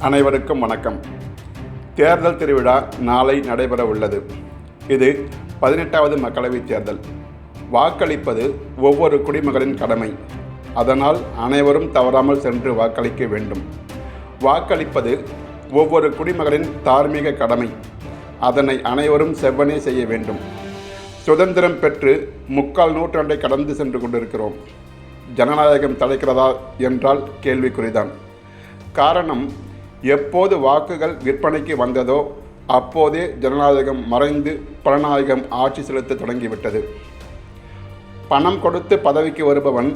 அனைவருக்கும் வணக்கம். தேர்தல் திருவிழா நாளை நடைபெற உள்ளது. இது பதினெட்டாவது மக்களவைத் தேர்தல். வாக்களிப்பது ஒவ்வொரு குடிமகனின் கடமை. அதனால் அனைவரும் தவறாமல் சென்று வாக்களிக்க வேண்டும். வாக்களிப்பது ஒவ்வொரு குடிமகனின் தார்மீக கடமை. அதனை அனைவரும் செவ்வனே செய்ய வேண்டும். சுதந்திரம் பெற்று முக்கால் நூற்றாண்டை கடந்து சென்று கொண்டிருக்கிறோம். ஜனநாயகம் தலைக்கிறதா என்றால் கேள்விக்குறிதான். காரணம் எப்போது வாக்குகள் விற்பனைக்கு வந்ததோ அப்போதே ஜனநாயகம் மறைந்து பலநாயகம் ஆட்சி செலுத்த தொடங்கிவிட்டது. பணம் கொடுத்து பதவிக்கு வருபவன்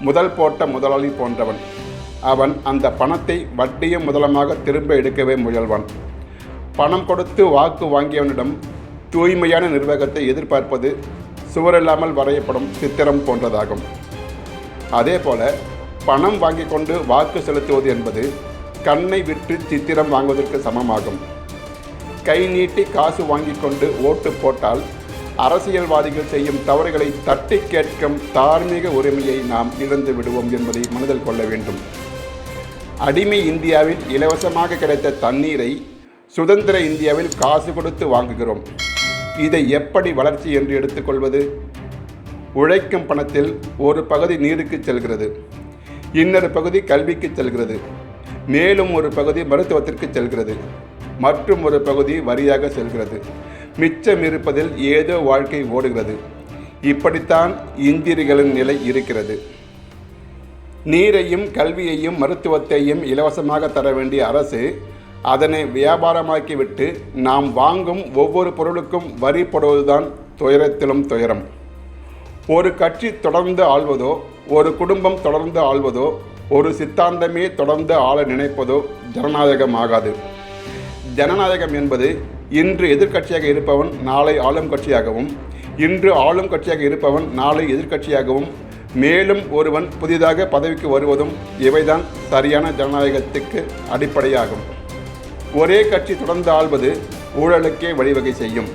முதல் போட்ட முதலாளி போன்றவன். அவன் அந்த பணத்தை வட்டியும் முதலமாக திரும்ப எடுக்கவே முயல்வான். பணம் கொடுத்து வாக்கு வாங்கியவனிடம் தூய்மையான நிர்வாகத்தை எதிர்பார்ப்பது சுவரில்லாமல் வரையப்படும் சித்திரம் போன்றதாகும். அதேபோல பணம் வாங்கிக் கொண்டு வாக்கு செலுத்துவது என்பது கண்ணை விட்டு சித்திரம் வாங்குவதற்கு சமமாகும். கை நீட்டி காசு வாங்கிக் கொண்டு ஓட்டு போட்டால் அரசியல்வாதிகள் செய்யும் தவறுகளை தட்டி கேட்கும் தார்மீக உரிமையை நாம் இழந்து விடுவோம் என்பதை மனதில் கொள்ள வேண்டும். அடிமை இந்தியாவில் இலவசமாக கிடைத்த தண்ணீரை சுதந்திர இந்தியாவில் காசு கொடுத்து வாங்குகிறோம். இதை எப்படி வளர்ச்சி என்று எடுத்துக்கொள்வது உழைக்கும் பணத்தில் ஒரு பகுதி நீருக்கு செல்கிறது. இன்னொரு பகுதி கல்விக்கு செல்கிறது. மேலும் ஒரு பகுதி மருத்துவத்திற்கு செல்கிறது. மற்றும் ஒரு பகுதி வரியாக செல்கிறது. மிச்சம் இருப்பதில் ஏதோ வாழ்க்கை ஓடுகிறது. இப்படித்தான் இந்திரிகளின் நிலை இருக்கிறது. நீரையும் கல்வியையும் மருத்துவத்தையும் இலவசமாக தர வேண்டிய அரசு அதனை வியாபாரமாக்கிவிட்டு நாம் வாங்கும் ஒவ்வொரு பொருளுக்கும் வரி போடுவதுதான் துயரத்திலும் துயரம். ஒரு கட்சி தொடர்ந்து ஆள்வதோ ஒரு குடும்பம் தொடர்ந்து ஆள்வதோ ஒரு சித்தாந்தமே தொடர்ந்து ஆள நினைப்பதோ ஜனநாயகம் ஆகாது. ஜனநாயகம் என்பது இன்று எதிர்க்கட்சியாக இருப்பவன் நாளை ஆளும் கட்சியாகவும் இன்று ஆளும் கட்சியாக இருப்பவன் நாளை எதிர்க்கட்சியாகவும் மேலும் ஒருவன் புதிதாக பதவிக்கு வருவதும் இவைதான் சரியான ஜனநாயகத்துக்கு அடிப்படையாகும். ஒரே கட்சி தொடர்ந்து ஆள்வது ஊழலுக்கே வழிவகை செய்யும்.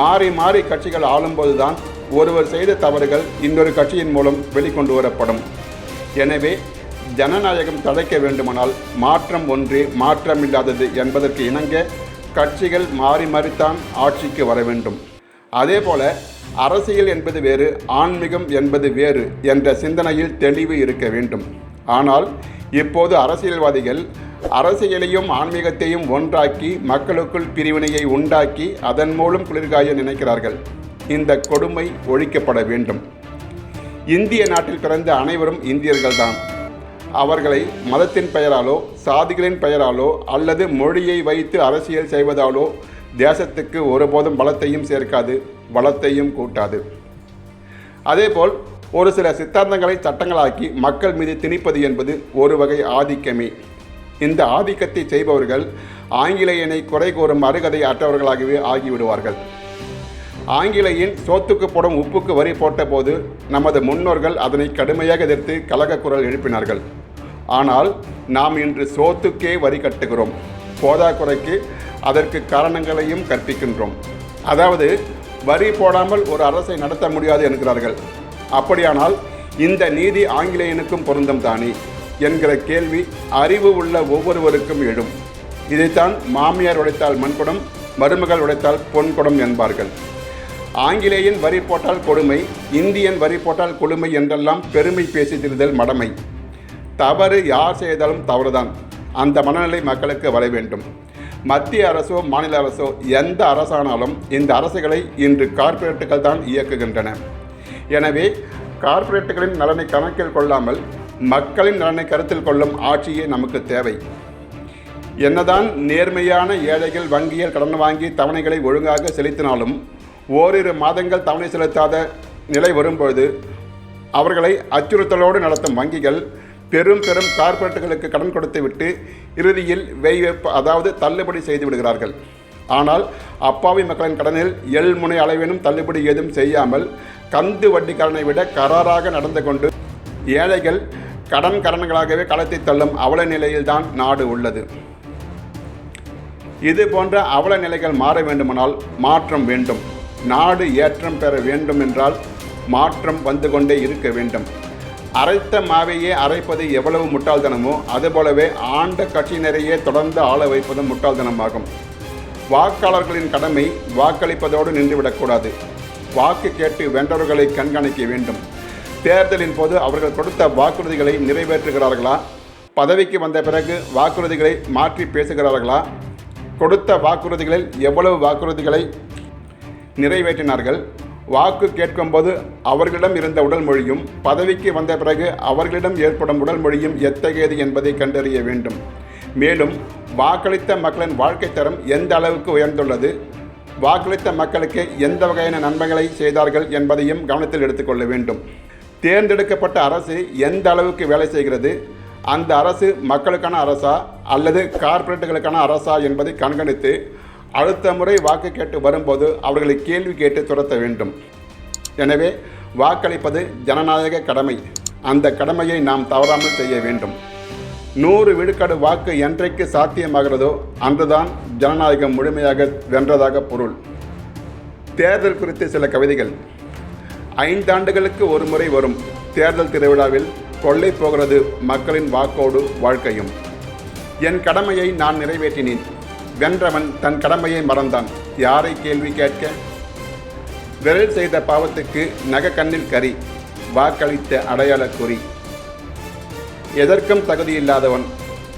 மாறி மாறி கட்சிகள் ஆளும்போதுதான் ஒருவர் செய்த தவறுகள் இன்னொரு கட்சியின் மூலம் வெளிக்கொண்டு வரப்படும். எனவே ஜனநாயகம் தழைக்க வேண்டுமானால் மாற்றம் ஒன்றே மாற்றமில்லாதது என்பதற்கு இணங்க கட்சிகள் மாறி மாறித்தான் ஆட்சிக்கு வர வேண்டும். அதேபோல அரசியல் என்பது வேறு ஆன்மீகம் என்பது வேறு என்ற சிந்தனையில் தெளிவு இருக்க வேண்டும். ஆனால் இப்போது அரசியல்வாதிகள் அரசியலையும் ஆன்மீகத்தையும் ஒன்றாக்கி மக்களுக்குள் பிரிவினையை உண்டாக்கி அதன் மூலம் குளிர்காய நினைக்கிறார்கள். இந்த கொடுமை ஒழிக்கப்பட வேண்டும். இந்திய நாட்டில் பிறந்த அனைவரும் இந்தியர்கள்தான். அவர்களை மதத்தின் பெயராலோ சாதிகளின் பெயராலோ அல்லது மொழியை வைத்து அரசியல் செய்வதாலோ தேசத்துக்கு ஒருபோதும் பலத்தையும் சேர்க்காது பலத்தையும் கூட்டாது. அதேபோல் ஒரு சில சித்தாந்தங்களை சட்டங்களாக்கி மக்கள் மீது திணிப்பது என்பது ஒரு வகை ஆதிக்கமே. இந்த ஆதிக்கத்தை செய்பவர்கள் ஆங்கிலேயனை குறை கூறும் அருகதை அற்றவர்களாகவே ஆகிவிடுவார்கள். ஆங்கிலேயின் சோத்துக்கு போடும் உப்புக்கு வரி போட்டபோது நமது முன்னோர்கள் அதனை கடுமையாக எதிர்த்து கலக குரல் எழுப்பினார்கள். ஆனால் நாம் இன்று சோத்துக்கே வரி கட்டுகிறோம். போதாக்குறைக்கு அதற்கு காரணங்களையும் கற்பிக்கின்றோம். அதாவது வரி போடாமல் ஒரு அரசை நடத்த முடியாது என்கிறார்கள். அப்படியானால் இந்த நீதி ஆங்கிலேயனுக்கும் பொருந்தும் தானே? என்கிற கேள்வி அறிவு உள்ள ஒவ்வொருவருக்கும் எழும். இதைத்தான் மாமியார் உடைத்தால் மண்குடம் மருமகள் உடைத்தால் பொன்குடம் என்பார்கள். ஆங்கிலேயன் வரி போட்டால் கொடுமை இந்தியன் வரி போட்டால் கொடுமை என்றெல்லாம் பெருமை பேசி திரிதல் மடமை. தவறு யார் செய்தாலும் தவறுதான். அந்த மனநிலை மக்களுக்கு வர வேண்டும். மத்திய அரசோ மாநில அரசோ எந்த அரசானாலும் இந்த அரசுகளை இன்று கார்ப்பரேட்டுகள் தான் இயக்குகின்றன. எனவே கார்ப்பரேட்டுகளின் நலனை கணக்கில் கொள்ளாமல் மக்களின் நலனை கருத்தில் கொள்ளும் ஆட்சியே நமக்கு தேவை. என்னதான் நேர்மையான ஏழைகள் வங்கியில் கடன் வாங்கி தவணைகளை ஒழுங்காக செலுத்தினாலும் ஓரிரு மாதங்கள் தவணை செலுத்தாத நிலை வரும்பொழுது அவர்களை அச்சுறுத்தலோடு நடத்தும் வங்கிகள் பெரும் பெரும் கார்ப்பரேட்டுகளுக்கு கடன் கொடுத்து விட்டு இறுதியில் வெய்வெப் அதாவது தள்ளுபடி செய்து விடுகிறார்கள். ஆனால் அப்பாவி மக்களின் கடனில் எள் முனை அளவினும் தள்ளுபடி ஏதும் செய்யாமல் கந்து வட்டிக்காரனை விட கராராக நடந்து கொண்டு ஏழைகள் கடன் கடன்களாகவே களத்தை தள்ளும் அவல நிலையில்தான் நாடு உள்ளது. இது போன்ற அவல நிலைகள் மாற வேண்டுமானால் மாற்றம் வேண்டும். நாடு ஏற்றம் பெற வேண்டும் என்றால் மாற்றம் வந்து கொண்டே இருக்க வேண்டும். அரைத்த மாவையே அரைப்பது எவ்வளவு முட்டாள்தனமோ அதுபோலவே ஆண்ட கட்சியினரையே தொடர்ந்து ஆள வைப்பதும் முட்டாள்தனமாகும். வாக்காளர்களின் கடமை வாக்களிப்பதோடு நின்றுவிடக்கூடாது வாக்கு கேட்டு வென்றவர்களை கண்காணிக்க வேண்டும். தேர்தலின் போது அவர்கள் கொடுத்த வாக்குறுதிகளை நிறைவேற்றுகிறார்களா? பதவிக்கு வந்த பிறகு வாக்குறுதிகளை மாற்றி பேசுகிறார்களா? கொடுத்த வாக்குறுதிகளில் எவ்வளவு வாக்குறுதிகளை நிறைவேற்றினார்கள்? வாக்கு கேட்கும்போது அவர்களிடம் இருந்த உடல் மொழியும் பதவிக்கு வந்த பிறகு அவர்களிடம் ஏற்படும் உடல் மொழியும் எத்தகையது என்பதை கண்டறிய வேண்டும். மேலும் வாக்களித்த மக்களின் வாழ்க்கை தரம் எந்த அளவுக்கு உயர்ந்துள்ளது? வாக்களித்த மக்களுக்கு எந்த வகையான நன்மைகளை செய்தார்கள் என்பதையும் கவனத்தில் எடுத்துக்கொள்ள வேண்டும். தேர்ந்தெடுக்கப்பட்ட அரசு எந்த அளவுக்கு வேலை செய்கிறது? அந்த அரசு மக்களுக்கான அரசா அல்லது கார்ப்பரேட்டுகளுக்கான அரசா என்பதை கண்காணித்து அடுத்த முறை வாக்கு கேட்டு வரும்போது அவர்களை கேள்வி கேட்டு துரத்த வேண்டும். எனவே வாக்களிப்பது ஜனநாயக கடமை. அந்த கடமையை நாம் தவறாமல் செய்ய வேண்டும். நூறு விழுக்காடு வாக்கு என்றைக்கு சாத்தியமாகிறதோ அன்றுதான் ஜனநாயகம் முழுமையாக வென்றதாக பொருள். தேர்தல் குறித்து சில கவிதைகள். ஐந்தாண்டுகளுக்கு ஒரு முறை வரும் தேர்தல் திருவிழாவில் கொள்ளை போகிறது மக்களின் வாக்கோடு வாழ்க்கையும். என் கடமையை நான் நிறைவேற்றினேன். வென்றவன் தன் கடமையை மறந்தான். யாரை கேள்வி கேட்க? விரல் செய்த பாவத்துக்கு நகக்கண்ணில் கரி வாக்களித்த அடையாள குறி. எதற்கும் தகுதியில்லாதவன்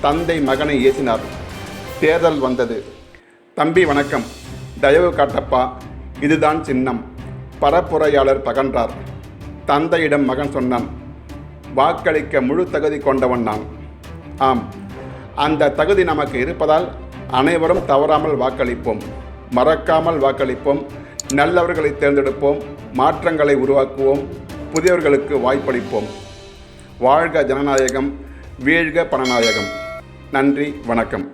தந்தை மகனை ஏசினார். தேர்தல் வந்தது. தம்பி வணக்கம். தயவு காட்டப்பா இதுதான் சின்னம். பரப்புரையாளர் பகன்றார் தந்தையிடம் மகன் சொன்னான் வாக்களிக்க முழு தகுதி கொண்டவன் நான். ஆம். அந்த தகுதி நமக்கு இருப்பதால் அனைவரும் தவறாமல் வாக்களிப்போம் மறக்காமல் வாக்களிப்போம் நல்லவர்களை தேர்ந்தெடுப்போம் மாற்றங்களை உருவாக்குவோம் புதியவர்களுக்கு வாய்ப்பளிப்போம். வாழ்க ஜனநாயகம் வீழ்க பணநாயகம். நன்றி வணக்கம்.